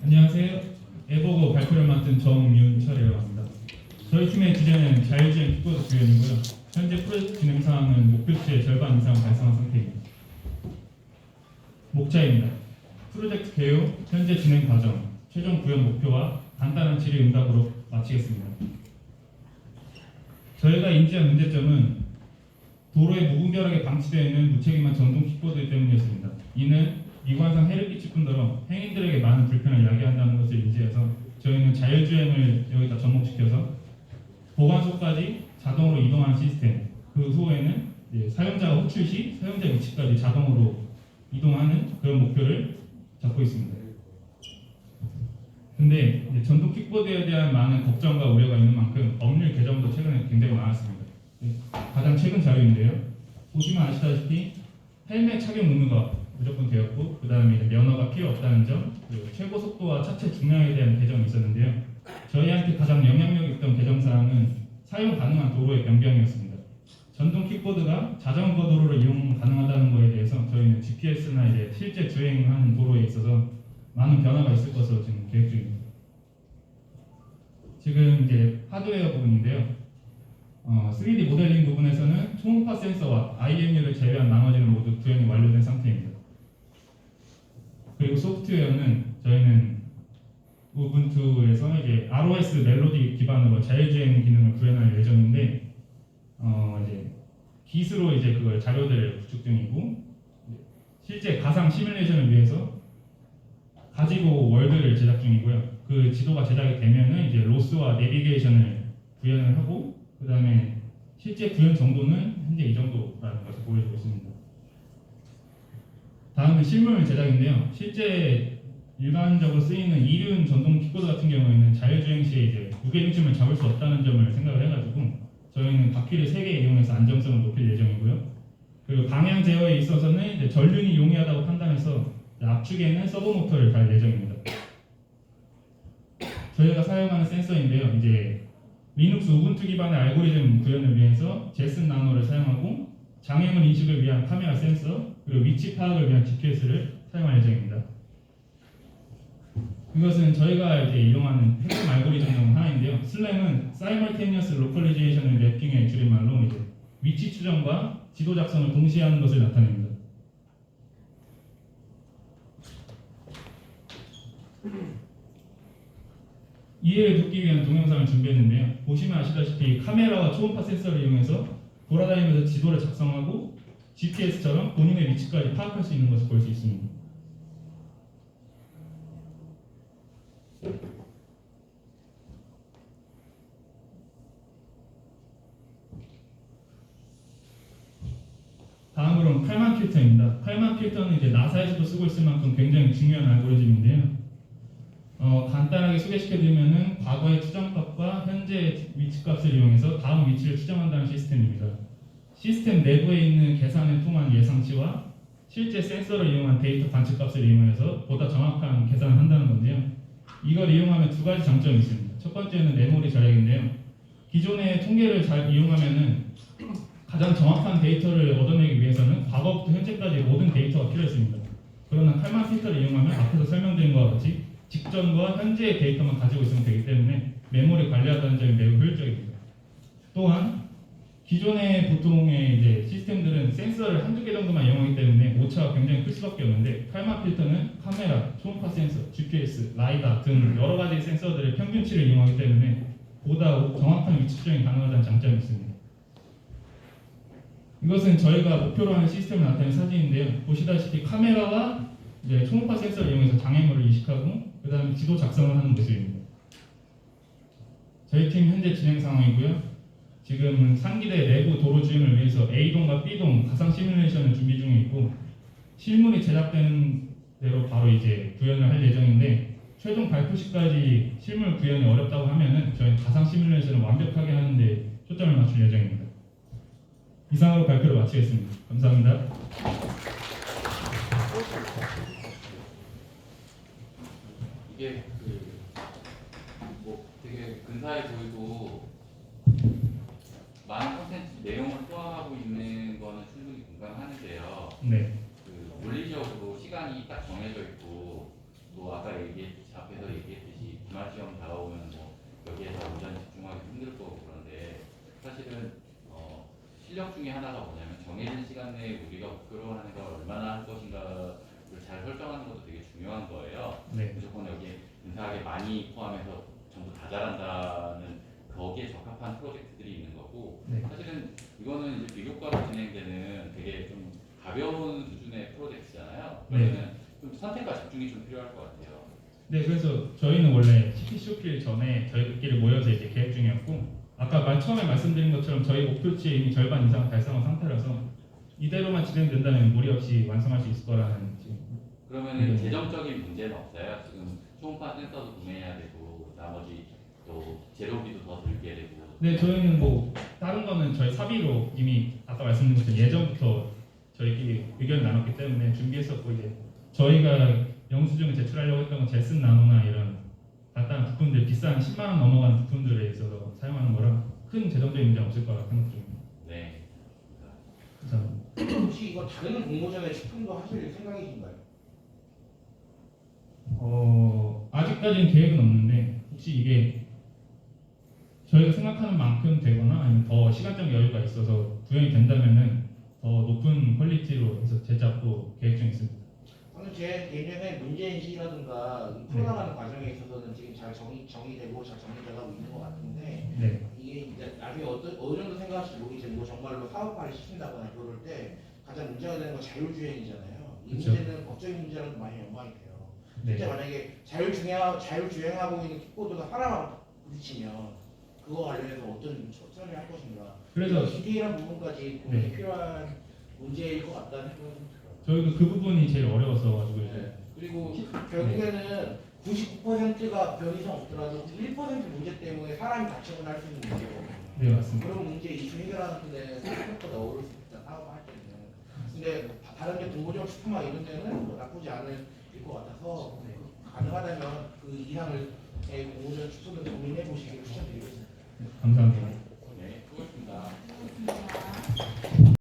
안녕하세요. 에버고 발표를 맡은 정윤철이라고 합니다. 저희 팀의 주제는 자율주행 킥보드 구현이고요. 현재 프로젝트 진행 상황은 목표치의 절반 이상 달성한 상태입니다. 목차입니다. 프로젝트 개요, 현재 진행 과정, 최종 구현 목표와 간단한 질의 응답으로 마치겠습니다. 저희가 인지한 문제점은 도로에 무분별하게 방치되어 있는 무책임한 전동 킥보드 때문이었습니다. 이는 미관상 해를 끼 칠 뿐더러 행인들에게 많은 불편을 야기한다는 것을 인지해서 저희는 자율주행을 여기다 접목시켜서 보관소까지 자동으로 이동하는 시스템 그 후에는 사용자가 호출 시 사용자 위치까지 자동으로 이동하는 그런 목표를 잡고 있습니다. 근데 전동 킥보드에 대한 많은 걱정과 우려가 있는 만큼 법률 개정도 최근에 굉장히 많았습니다. 네, 가장 최근 자료인데요. 보시면 아시다시피 헬멧 착용 의무가 무조건 되었고 그 다음에 면허가 필요 없다는 점 그리고 최고 속도와 차체 중량에 대한 개정이 있었는데요. 저희한테 가장 영향력 있던 개정 사항은 사용 가능한 도로의 변경이었습니다. 전동 킥보드가 자전거 도로를 이용 가능하다는 것에 대해서 저희는 GPS나 이제 실제 주행하는 도로에 있어서 많은 변화가 있을 것으로 지금 계획 중입니다. 지금 이제 하드웨어 부분인데요. 어, 3D 모델링 부분에서는 초음파 센서와 IMU를 제외한 나머지는 모두 구현이 완료된 상태입니다. 소프트웨어는 저희는 우분투에서 이제 ROS 멜로디 기반으로 자율주행 기능을 구현할 예정인데 어, 이제 기수로 이제 그걸 자료들을 구축 중이고 실제 가상 시뮬레이션을 위해서 가지고 월드를 제작 중이고요. 그 지도가 제작이 되면은 이제 로스와 내비게이션을 구현을 하고 그 다음에 실제 구현 정도는 현재 이 정도라는 것을 보여주고 있습니다. 다음은 실물 제작인데요. 실제 일반적으로 쓰이는 이륜 전동 킥보드 같은 경우에는 자율주행 시에 이제 무게 중심을 잡을 수 없다는 점을 생각을 해가지고 저희는 바퀴를 3개 이용해서 안정성을 높일 예정이고요. 그리고 방향 제어에 있어서는 이제 전륜이 용이하다고 판단해서 압축에는 서버 모터를 달 예정입니다. 저희가 사용하는 센서인데요. 이제 리눅스 우분투 기반의 알고리즘 구현을 위해서 제슨 나노를 사용하고 장애물 인식을 위한 카메라 센서 그리고 위치 파악을 위한 GPS를 사용할 예정입니다. 이것은 저희가 이제 이용하는 핵심 알고리즘 중 하나인데요. 슬램은 Simultaneous Localization Mapping의 줄임말로 이제 위치 추정과 지도 작성을 동시에 하는 것을 나타냅니다. 이해를 돕기 위한 동영상을 준비했는데요. 보시면 아시다시피 카메라와 초음파 센서를 이용해서 돌아다니면서 지도를 작성하고 GPS처럼 본인의 위치까지 파악할 수 있는 것을 볼 수 있습니다. 다음으로는 칼만 필터입니다. 칼만 필터는 이제 나사에서도 쓰고 있을 만큼 굉장히 중요한 알고리즘인데요. 어, 간단하게 소개시켜드리면은 과거의 추정값과 현재 위치값을 이용해서 다음 위치를 추정한다는 시스템입니다. 시스템 내부에 있는 계산을 통한 예상치와 실제 센서를 이용한 데이터 관측값을 이용해서 보다 정확한 계산을 한다는 건데요. 이걸 이용하면 두 가지 장점이 있습니다. 첫 번째는 메모리 절약인데요. 기존의 통계를 잘 이용하면은 가장 정확한 데이터를 얻어내기 위해서는 과거부터 현재까지 모든 데이터가 필요했습니다. 그러나 칼만 필터를 이용하면 앞에서 설명드린 것과 같이 직전과 현재의 데이터만 가지고 있으면 되기 때문에 메모리 관리하다는 점이 매우 효율적입니다. 또한 기존의 보통의 이제 시스템들은 센서를 한두 개 정도만 이용하기 때문에 오차가 굉장히 클 수밖에 없는데 칼마 필터는 카메라, 초음파 센서, GPS, 라이다 등 여러 가지 센서들의 평균치를 이용하기 때문에 보다 정확한 위치 추정이 가능하다는 장점이 있습니다. 이것은 저희가 목표로 하는 시스템을 나타낸 사진인데요. 보시다시피 카메라와 이제 초음파 센서를 이용해서 장애물을 인식하고 그 다음에 지도 작성을 하는 모습입니다. 저희 팀 현재 진행 상황이고요. 지금은 상기대 내부 도로 주행을 위해서 A동과 B동 가상 시뮬레이션을 준비 중에 있고 실물이 제작되는 대로 바로 이제 구현을 할 예정인데 최종 발표 시까지 실물 구현이 어렵다고 하면은 저희 가상 시뮬레이션을 완벽하게 하는데 초점을 맞출 예정입니다. 이상으로 발표를 마치겠습니다. 감사합니다. 이게 그 뭐 되게 근사해 보이고 많은 콘텐츠 내용을 소화하고 있는 거는 충분히 공감하는데요. 네. 그 물리적으로 시간이 딱 정해져 있고 또 아까 얘기했듯이 앞에서 얘기했듯이 기말 시험 다가오면 뭐 여기에서 운전 집중하기 힘들 거고 그런데 사실은 어 실력 중에 하나가 뭐냐면 정해진 시간 내에 우리가 목표로 하는 걸 얼마나 할 것인가를 잘 설정하는 것도 되게 중요한 거예요. 네. 무조건 여기 근사하게 많이 포함해서 전부 다 잘한다는 거기에 적합한 프로젝트들이 있는 거고 네. 사실은 이거는 이제 비교과로 진행되는 되게 좀 가벼운 수준의 프로젝트잖아요. 네. 그러면 좀 선택과 집중이 좀 필요할 것 같아요. 네, 그래서 저희는 원래 CPCOP를 전에 저희끼리 모여서 이제 계획 중이었고 아까 말- 처음에 말씀드린 것처럼 저희 목표치의 이미 절반 이상 달성한 상태라서 이대로만 진행된다면 무리 없이 완성할 수 있을 거라는 지금 그러면은 네. 재정적인 문제는 없어요. 지금 초음파 센서도 구매해야 되고 나머지 또 재료비도 더 들게 되고. 네, 저희는 뭐 다른 거는 저희 사비로 이미 아까 말씀드린 것처럼 예전부터 저희끼리 의견을 나눴기 때문에 준비했었고 이제 저희가 영수증을 제출하려고 했던 건 제슨 나노나 부품들 비싼 10만 원 넘어가는 부품들에 있어서 사용하는 거라 큰 재정적인 문제 없을 거라 생각 중입니다. 네. 그래서 혹시 이거 다른 공모전에 출품도 하실 생각이신가요? 어, 아직까지는 계획은 없는데 혹시 이게 저희가 생각하는 만큼 되거나 아니면 더 시간적 여유가 있어서 구현이 된다면은 더 높은 퀄리티로 해서 제작도 계획 중에 있습니다. 저는 제 개념의 문제인식이라든가 이 풀어나가는 과정에 있어서는 지금 잘 정의, 정의되고 잘 정리돼가고 있는 것 같은데 네, 이게 이제 나중에 어떤, 어느 정도 생각하실지 모르겠지만 뭐 정말로 사업화를 시킨다거나 그럴 때 가장 문제가 되는 건 자율주행이잖아요. 이 그쵸. 문제는 법적인 문제랑도 많이 연관이 돼요. 실제 네, 만약에 자율주행, 자율주행하고 있는 킥보드가 하나만 부딪히면 그거 관련해서 어떤 처- 처리할 것인가 그래서 디테일한 부분까지 고민이 네. 필요한 문제일 것 같다는 생각이 좀 들어요. 저희도 그 부분이 제일 어려워서 가지고 이제 네. 그리고 결국에는 99%가 별 이상 없더라도 1% 문제 때문에 사람이 다치거나 할수 있는 문제거든요. 네 맞습니다. 그런 문제 이슈 해결하는 데는 생각보다 어려울 수 있다 사업할 때는. 근데 다- 다른 데 동고적 슈퍼마 이런 데는 뭐 나쁘지 않을 것 같아서 가능하다면 그 이상을 공모전 축소를 고민해 보시길 추천드리겠습니다. 감사합니다.